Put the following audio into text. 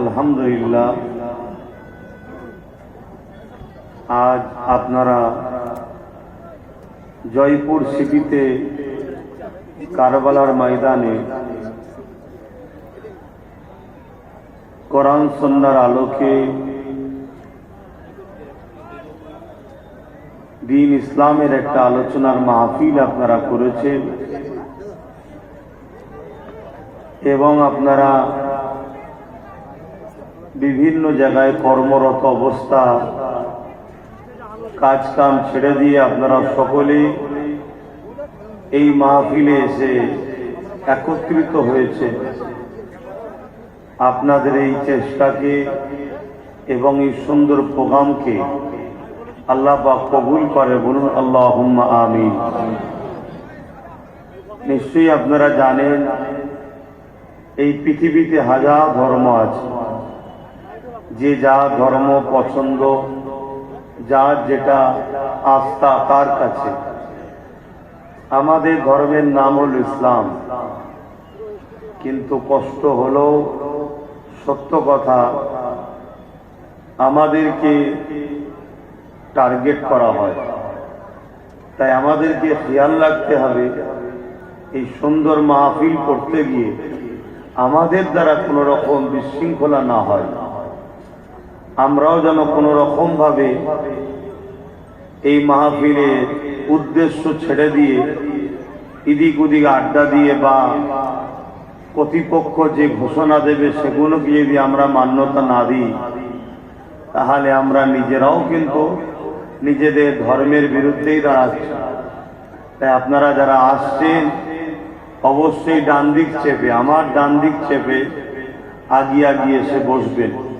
আলহামদুলিল্লাহ। আজ আপনারা জয়পুর সিটিতে কারবালার ময়দানে কোরআন সন্ন্যার আলোকে দিন ইসলামের একটা আলোচনার মাহফিল আপনারা করেছেন এবং আপনারা বিভিন্ন জায়গায় কর্মরত অবস্থা কাজ কাম ছেড়ে দিয়ে আপনারা সকলে এই মাহফিলে এসে একত্রিত হয়েছে। আপনাদের এই চেষ্টাকে এবং এই সুন্দর প্রোগ্রামকে আল্লাহ বা কবুল করে বলুন আল্লাহ আমিন। নিশ্চয়ই আপনারা জানেন, এই পৃথিবীতে হাজার ধর্ম আছে। যে যা ধর্ম পছন্দ যার যেটা আস্থা তার কাছে। আমাদের ধর্মের নাম হল ইসলাম। কিন্তু কষ্ট হলো সত্য কথা, আমাদেরকে টার্গেট করা হয়। তাই আমাদেরকে খেয়াল রাখতে হবে, এই সুন্দর মাহফিল করতে গিয়ে আমাদের দ্বারা কোনো রকম বিশৃঙ্খলা না হয়। আমরাও যেন কোনো রকম ভাবে এই মাহফিলে উদ্দেশ্য ছেড়ে দিয়ে ইদিক উদিক আড্ডা দিয়ে বা কর্তৃপক্ষ যে ঘোষণা দেবে সেগুলোকে যদি আমরা মান্যতা না দিই, তাহলে আমরা নিজেরাও কিন্তু নিজেদের ধর্মের বিরুদ্ধেই দাঁড়াচ্ছি। তাই আপনারা যারা আসছেন, অবশ্যই ডান দিক চেপে, আমার ডান দিক চেপে, আগিয়ে আগিয়ে এসে বসবেন।